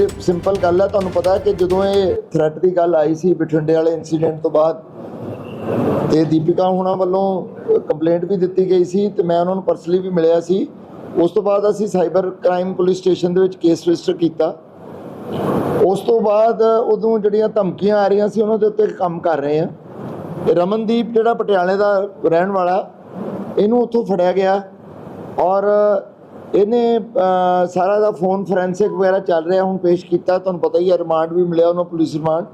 ਇਹ ਸਿੰਪਲ ਗੱਲ ਹੈ, ਤੁਹਾਨੂੰ ਪਤਾ ਹੈ ਕਿ ਜਦੋਂ ਇਹ ਥ੍ਰੈਟ ਦੀ ਗੱਲ ਆਈ ਸੀ ਬਠਿੰਡੇ ਵਾਲੇ ਇਨਸੀਡੈਂਟ ਤੋਂ ਬਾਅਦ, ਤੇ ਦੀਪਿਕਾ ਹੁਣਾਂ ਵੱਲੋਂ ਕੰਪਲੇਂਟ ਵੀ ਦਿੱਤੀ ਗਈ ਸੀ ਤੇ ਮੈਂ ਉਹਨਾਂ ਨੂੰ ਪਰਸਨਲੀ ਵੀ ਮਿਲਿਆ ਸੀ। ਉਸ ਤੋਂ ਬਾਅਦ ਅਸੀਂ ਸਾਈਬਰ ਕ੍ਰਾਈਮ ਪੁਲਿਸ ਸਟੇਸ਼ਨ ਦੇ ਵਿੱਚ ਕੇਸ ਰਜਿਸਟਰ ਕੀਤਾ। ਉਸ ਤੋਂ ਬਾਅਦ ਉਦੋਂ ਜਿਹੜੀਆਂ ਧਮਕੀਆਂ ਆ ਰਹੀਆਂ ਸੀ, ਉਹਨਾਂ ਦੇ ਉੱਤੇ ਕੰਮ ਕਰ ਰਹੇ ਆ ਤੇ ਰਮਨਦੀਪ ਜਿਹੜਾ ਪਟਿਆਲੇ ਦਾ ਰਹਿਣ ਵਾਲਾ, ਇਹਨੂੰ ਉੱਥੋਂ ਫੜਿਆ ਗਿਆ ਔਰ ਇਹਨੇ ਸਾਰਾ ਦਾ ਫੋਨ ਫੋਰੈਂਸਿਕ ਵਗੈਰਾ ਚੱਲ ਰਿਹਾ, ਹੁਣ ਪੇਸ਼ ਕੀਤਾ, ਤੁਹਾਨੂੰ ਪਤਾ ਹੀ ਹੈ ਰਿਮਾਂਡ ਵੀ ਮਿਲਿਆ ਉਹਨੂੰ ਪੁਲਿਸ ਰਿਮਾਂਡ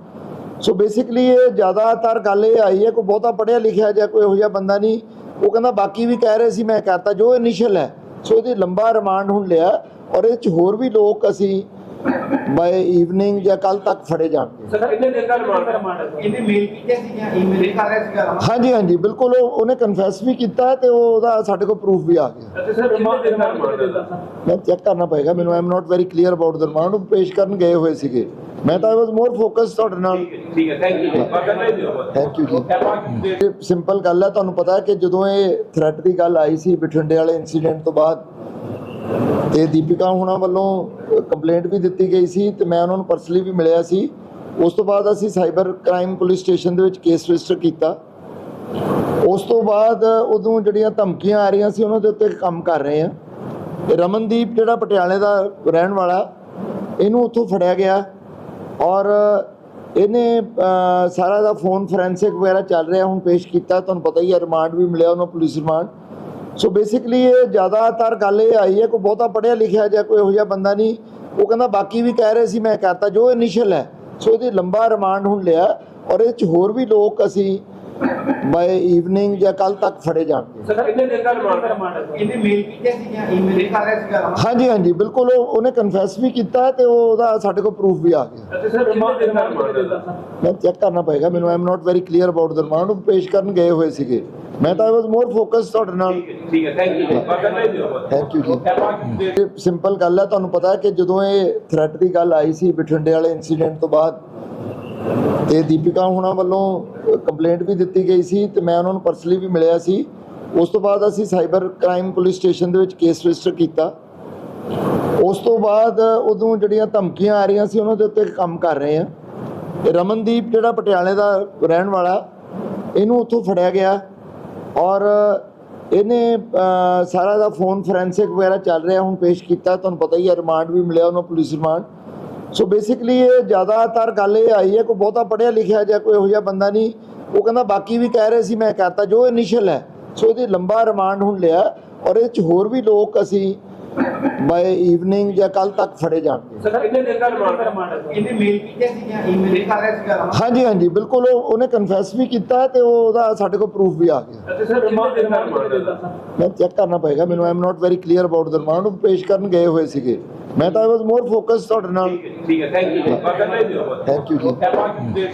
ਸੋ ਬੇਸਿਕਲੀ ਇਹ ਜ਼ਿਆਦਾਤਰ ਗੱਲ ਇਹ ਆਈ ਹੈ, ਕੋਈ ਬਹੁਤਾ ਪੜਿਆ ਲਿਖਿਆ ਜਾਂ ਕੋਈ ਇਹੋ ਜਿਹਾ ਬੰਦਾ ਨਹੀਂ, ਉਹ ਕਹਿੰਦਾ ਬਾਕੀ ਵੀ ਕਹਿ ਰਹੇ ਸੀ, ਮੈਂ ਕਰਤਾ, ਜੋ ਇਨੀਸ਼ੀਅਲ ਹੈ। ਸੋ ਇਹਦੀ ਲੰਬਾ ਰਿਮਾਂਡ ਹੁਣ ਲਿਆ, ਔਰ ਇਹ ਚ ਹੋਰ ਵੀ ਲੋਕ ਅਸੀਂ ਬਾਈ ਈਵਨਿੰਗ ਜਾਂ ਕੱਲ ਤੱਕ ਫੜੇ ਜਾਣਗੇ। ਸਰ ਕਿੰਨੇ ਦਿਨ ਦਾ ਰਿਮਾਂਡ ਹੈ ਇਹਨੇ ਮੇਲ ਕੀਤੇ ਸੀ ਜਾਂ ਈਮੇਲ ਕਰ ਰਿਹਾ ਸੀਗਾ ਹਾਂਜੀ ਹਾਂਜੀ ਬਿਲਕੁਲ ਉਹ ਉਹਨੇ ਕਨਫੈਸ ਵੀ ਕੀਤਾ ਹੈ ਤੇ ਉਹ ਉਹਦਾ ਸਾਡੇ ਕੋਲ ਪ੍ਰੂਫ ਵੀ ਆ ਗਿਆ। ਅਤੇ ਸਰ ਰਿਮਾਂਡ ਦਿਨ ਦਾ ਰਿਮਾਂਡ ਮੈਂ ਚੈੱਕ ਕਰਨਾ ਪਏਗਾ ਮੈਨੂੰ I am not very clear about the remand ਉਹ ਪੇਸ਼ ਕਰਨ ਗਏ ਹੋਏ ਸੀਗੇ। ਮੈਂ ਤਾਂ ਆਈ ਵਾਸ ਮੋਰ ਫੋਕਸ ਤੁਹਾਡੇ ਨਾਲ। ਠੀਕ ਹੈ ਥੈਂਕ ਯੂ ਬਾਕੀ ਨਹੀਂ ਦਿਓ ਥੈਂਕ ਯੂ ਜੀ। ਇਹ ਸਿੰਪਲ ਗੱਲ ਹੈ ਤੁਹਾਨੂੰ ਪਤਾ ਹੈ ਕਿ ਜਦੋਂ ਇਹ ਥ੍ਰੈਟ ਦੀ ਗੱਲ ਆਈ ਸੀ ਬਠਿੰਡੇ ਵਾਲੇ ਇਨਸੀਡੈਂਟ ਤੋਂ ਬਾਅਦ ਤੇ ਦੀਪਿਕਾ ਹੁਣਾਂ ਵੱਲੋਂ ਕੰਪਲੇਂਟ ਵੀ ਦਿੱਤੀ ਗਈ ਸੀ ਤੇ ਮੈਂ ਉਹਨਾਂ ਨੂੰ ਪਰਸਨਲੀ ਵੀ ਮਿਲਿਆ ਸੀ। ਉਸ ਤੋਂ ਬਾਅਦ ਅਸੀਂ ਸਾਈਬਰ ਕ੍ਰਾਈਮ ਪੁਲਿਸ ਸਟੇਸ਼ਨ ਦੇ ਵਿੱਚ ਕੇਸ ਰਜਿਸਟਰ ਕੀਤਾ। ਉਸ ਤੋਂ ਬਾਅਦ ਉਦੋਂ ਜਿਹੜੀਆਂ ਧਮਕੀਆਂ ਆ ਰਹੀਆਂ ਸੀ, ਉਹਨਾਂ ਦੇ ਉੱਤੇ ਕੰਮ ਕਰ ਰਹੇ ਆ ਰਮਨਦੀਪ ਜਿਹੜਾ ਪਟਿਆਲੇ ਦਾ ਰਹਿਣ ਵਾਲਾ, ਇਹਨੂੰ ਉੱਥੋਂ ਫੜਿਆ ਗਿਆ ਔਰ ਇਹਨੇ ਸਾਰਾ ਦਾ ਫੋਨ ਫੋਰੈਂਸਿਕ ਵਗੈਰਾ ਚੱਲ ਰਿਹਾ, ਹੁਣ ਪੇਸ਼ ਕੀਤਾ। ਤੁਹਾਨੂੰ ਪਤਾ ਹੀ ਹੈ ਰਿਮਾਂਡ ਵੀ ਮਿਲਿਆ ਉਹਨੂੰ, ਪੁਲਿਸ ਰਿਮਾਂਡ। ਸੋ ਬੇਸਿਕਲੀ ਇਹ ਜ਼ਿਆਦਾਤਰ ਗੱਲ ਇਹ ਆਈ ਹੈ ਕੋਈ ਬਹੁਤਾ ਪੜਿਆ ਲਿਖਿਆ ਜਾਂ ਕੋਈ ਇਹੋ ਜਿਹਾ ਬੰਦਾ ਨਹੀਂ। ਉਹ ਕਹਿੰਦਾ ਬਾਕੀ ਵੀ ਕਹਿ ਰਹੇ ਸੀ ਮੈਂ ਕਰਤਾ ਜੋ ਇਨੀਸ਼ੀਅਲ ਹੈ। ਸੋ ਇਹਦੀ ਲੰਬਾ ਰਿਮਾਂਡ ਹੁਣ ਲਿਆ ਔਰ ਇਹ ਚ ਹੋਰ ਵੀ ਲੋਕ ਅਸੀਂ ਬਾਈ ਈਵਨਿੰਗ ਜਾਂ ਕੱਲ ਤੱਕ ਫੜੇ ਜਾਣਗੇ। ਸਰ ਕਿੰਨੇ ਦਿਨ ਦਾ ਰਿਮਾਂਡ ਇਹਨੇ ਮੇਲ ਕੀਤੇ ਸੀ ਜਾਂ ਈਮੇਲ ਕਰ ਰਿਹਾ ਸੀਗਾ ਹਾਂਜੀ ਹਾਂਜੀ ਬਿਲਕੁਲ ਉਹ ਉਹਨੇ ਕਨਫੈਸ ਵੀ ਕੀਤਾ ਤੇ ਉਹ ਉਹਦਾ ਸਾਡੇ ਕੋਲ ਪ੍ਰੂਫ ਵੀ ਆ ਗਿਆ। ਸਰ ਰਿਮਾਂਡ ਦਿਨ ਦਾ ਰਿਮਾਂਡ ਮੈਂ ਚੈੱਕ ਕਰਨਾ ਪਏਗਾ ਮੈਨੂੰ I am not very clear about the remand ਉਹ ਪੇਸ਼ ਕਰਨ ਗਏ ਹੋਏ ਸੀਗੇ। ਮੈਂ ਤਾਂ ਆਈ ਵਾਸ ਮੋਰ ਫੋਕਸ ਤੁਹਾਡੇ ਨਾਲ। ਠੀਕ ਹੈ ਥੈਂਕ ਯੂ ਥੈਂਕ ਜੀ। ਸਿੰਪਲ ਗੱਲ ਹੈ ਤੁਹਾਨੂੰ ਪਤਾ ਹੈ ਕਿ ਜਦੋਂ ਇਹ ਥ੍ਰੈਟ ਦੀ ਗੱਲ ਆਈ ਸੀ ਬਠਿੰਡੇ ਵਾਲੇ ਇਨਸੀਡੈਂਟ ਤੋਂ ਬਾਅਦ ਤੇ ਦੀਪਿਕਾ ਹੁਣਾਂ ਵੱਲੋਂ ਕੰਪਲੇਂਟ ਵੀ ਦਿੱਤੀ ਗਈ ਸੀ ਤੇ ਮੈਂ ਉਹਨਾਂ ਨੂੰ ਪਰਸਨਲੀ ਵੀ ਮਿਲਿਆ ਸੀ। ਉਸ ਤੋਂ ਬਾਅਦ ਅਸੀਂ ਸਾਈਬਰ ਕ੍ਰਾਈਮ ਪੁਲਿਸ ਸਟੇਸ਼ਨ ਦੇ ਵਿੱਚ ਕੇਸ ਰਜਿਸਟਰ ਕੀਤਾ। ਉਸ ਤੋਂ ਬਾਅਦ ਉਦੋਂ ਜਿਹੜੀਆਂ ਧਮਕੀਆਂ ਆ ਰਹੀਆਂ ਸੀ ਉਹਨਾਂ ਦੇ ਉੱਤੇ ਕੰਮ ਕਰ ਰਹੇ ਆ। ਰਮਨਦੀਪ ਜਿਹੜਾ ਪਟਿਆਲੇ ਦਾ ਰਹਿਣ ਵਾਲਾ ਇਹਨੂੰ ਉੱਥੋਂ ਫੜਿਆ ਗਿਆ। ਔਰ ਇਹਨੇ ਸਾਰਾ ਦਾ ਫੋਨ ਫੋਰੈਂਸਿਕ ਵਗੈਰਾ ਚੱਲ ਰਿਹਾ, ਹੁਣ ਪੇਸ਼ ਕੀਤਾ, ਤੁਹਾਨੂੰ ਪਤਾ ਹੀ ਹੈ ਰਿਮਾਂਡ ਵੀ ਮਿਲਿਆ ਉਹਨੂੰ ਪੁਲਿਸ ਰਿਮਾਂਡ ਸੋ ਬੇਸਿਕਲੀ ਇਹ ਜ਼ਿਆਦਾਤਰ ਗੱਲ ਇਹ ਆਈ ਹੈ, ਕੋਈ ਬਹੁਤਾ ਪੜਿਆ ਲਿਖਿਆ ਜਾਂ ਕੋਈ ਇਹੋ ਜਿਹਾ ਬੰਦਾ ਨਹੀਂ, ਉਹ ਕਹਿੰਦਾ ਬਾਕੀ ਵੀ ਕਹਿ ਰਹੇ ਸੀ, ਮੈਂ ਕਰਤਾ, ਜੋ ਇਨੀਸ਼ੀਅਲ ਹੈ। ਸੋ ਇਹਦੀ ਲੰਬਾ ਰਿਮਾਂਡ ਹੁਣ ਲਿਆ, ਔਰ ਇਹ ਚ ਹੋਰ ਵੀ ਲੋਕ ਅਸੀਂ ਬਾਈ ਈਵਨਿੰਗ ਜਾਂ ਕੱਲ ਤੱਕ ਫੜੇ ਜਾਣਗੇ। ਸਰ ਕਿੰਨੇ ਦਿਨ ਦਾ ਰਿਮਾਂਡ ਹੈ। ਇਹਨੇ ਮੇਲ ਕੀਤੇ ਸੀ ਜਾਂ ਈਮੇਲ ਕਰ ਰਿਹਾ ਸੀਗਾ ਹਾਂਜੀ ਹਾਂਜੀ ਬਿਲਕੁਲ ਉਹ ਉਹਨੇ ਕਨਫੈਸ ਵੀ ਕੀਤਾ ਹੈ ਤੇ ਉਹ ਉਹਦਾ ਸਾਡੇ ਕੋਲ ਪ੍ਰੂਫ ਵੀ ਆ ਗਿਆ। ਸਰ ਰਿਮਾਂਡ ਦਿਨ ਦਾ ਰਿਮਾਂਡ ਹੈ ਮੈਂ ਚੈੱਕ ਕਰਨਾ ਪਏਗਾ ਮੈਨੂੰ I am not very clear about the remand ਉਹ ਪੇਸ਼ ਕਰਨ ਗਏ ਹੋਏ ਸੀਗੇ। ਮੈਂ ਤਾਂ ਆਈ ਵਾਸ ਮੋਰ ਫੋਕਸ ਤੁਹਾਡੇ ਨਾਲ। ਠੀਕ ਹੈ ਥੈਂਕ ਯੂ ਥੈਂਕ ਯੂ ਜੀ।